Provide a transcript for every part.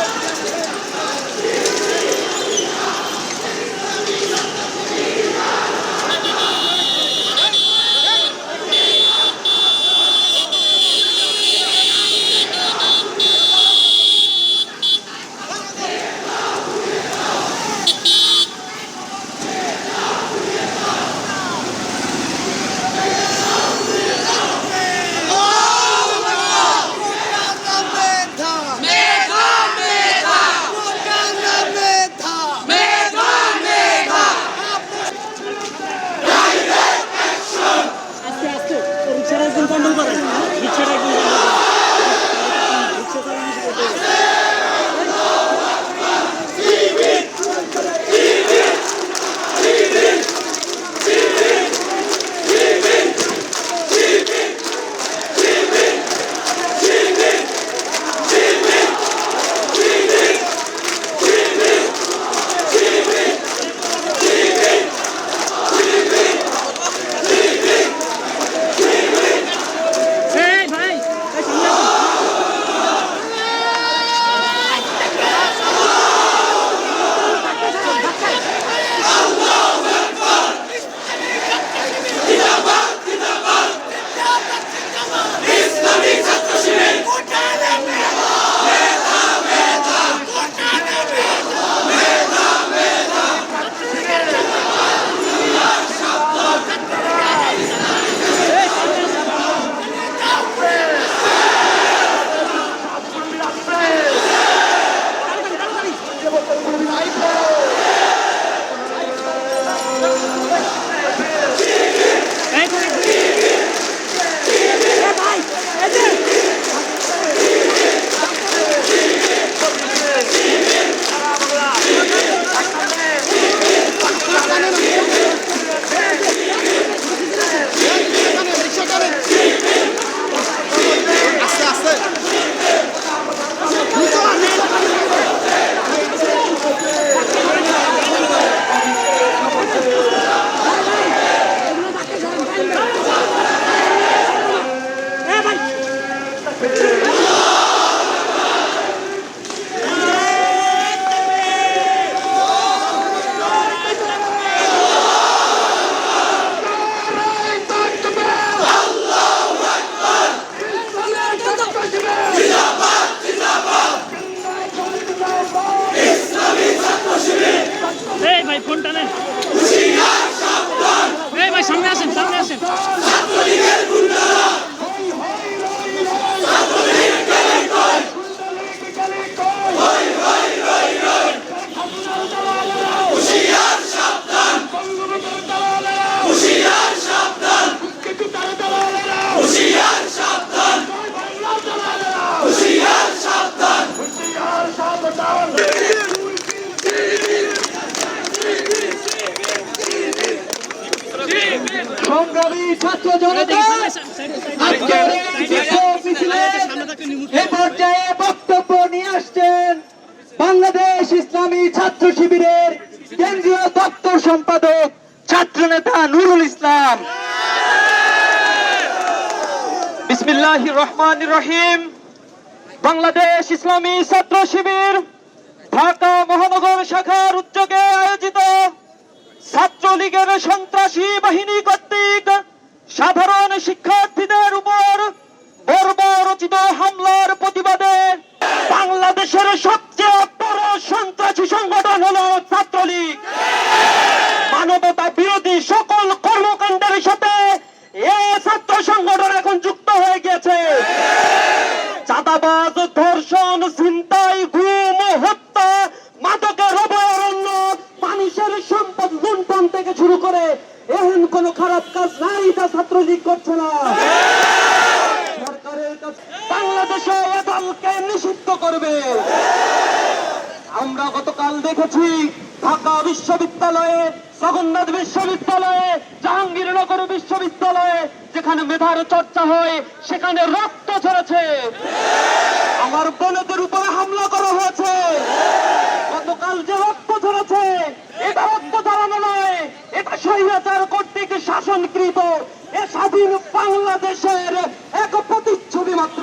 Yeah. Yeah. সংগ্রামী জনতা আজকের এই বিক্ষোভ মিছিলে এ পর্যায়ে বক্তব্য নিয়ে আসছেন বাংলাদেশ ইসলামী ছাত্র শিবিরের কেন্দ্রীয় দপ্তর সম্পাদক ছাত্র নেতা নুরুল ইসলাম। বিসমিল্লাহ রহমান রহিম। বাংলাদেশ ইসলামী ছাত্র শিবির ঢাকা মহানগর শাখার উদ্যোগে আয়োজিত ছাত্রলীগের সন্ত্রাসী বাহিনী সাধারণ শিক্ষার্থীদের উপর বর্বরচিত হামলার প্রতিবাদে বাংলাদেশের সবচেয়ে বড় সন্ত্রাসী সংগঠন হলো এমন কোন খারাপ কাজ নাই যা ছাত্রলীগ করছে না। বাংলাদেশে দলকে নিষিদ্ধ করবে। আমরা গতকাল দেখেছি ঢাকা বিশ্ববিদ্যালয়ে, জগন্নাথ বিশ্ববিদ্যালয়ে, জাহাঙ্গীরনগর বিশ্ববিদ্যালয়ে যেখানে মেধার চর্চা হয়, সেখানে রক্ত ঝরেছে। আমার বোনদের উপরে হামলা করা হয়েছে গতকাল যে রক্ত ঝরেছে এটা রক্ত ঝরানো নয় এটা স্বৈরাচার কর্তৃক শাসনকৃত এ স্বাধীন বাংলাদেশের এক প্রতিচ্ছবি মাত্র।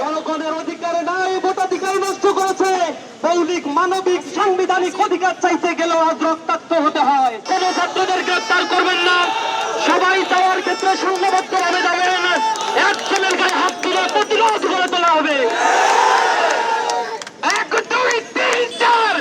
জনগণের অধিকার নাই, ভোটাধিকার নষ্ট করেছে। মৌলিক, মানবিক, সাংবিধানিক অধিকার চাইতে গেলেও আজ রক্তাক্ত হতে হয়। কোন ছাত্রদের গ্রেপ্তার করবেন না। সবাই যাওয়ার ক্ষেত্রে সংঘবদ্ধভাবে যাবেন একজনের গায়ে হাত তুলে প্রতিরোধ করে তোলা হবে। এক, দুই, তিন, চার!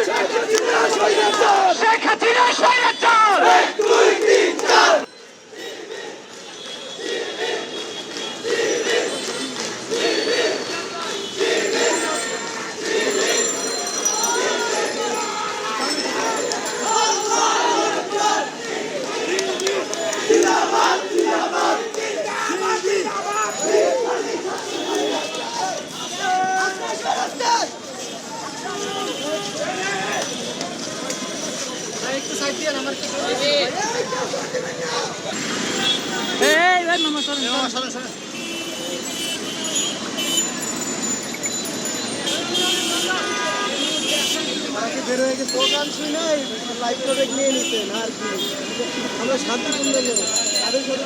এই ভাই মামা সরেন বের হয়ে গেছে শুই নাই লাইভ প্রোডাক্ট নিয়ে নিতেন আর কি? আমরা শান্তিপূর্ণ লোক তাদের সাথে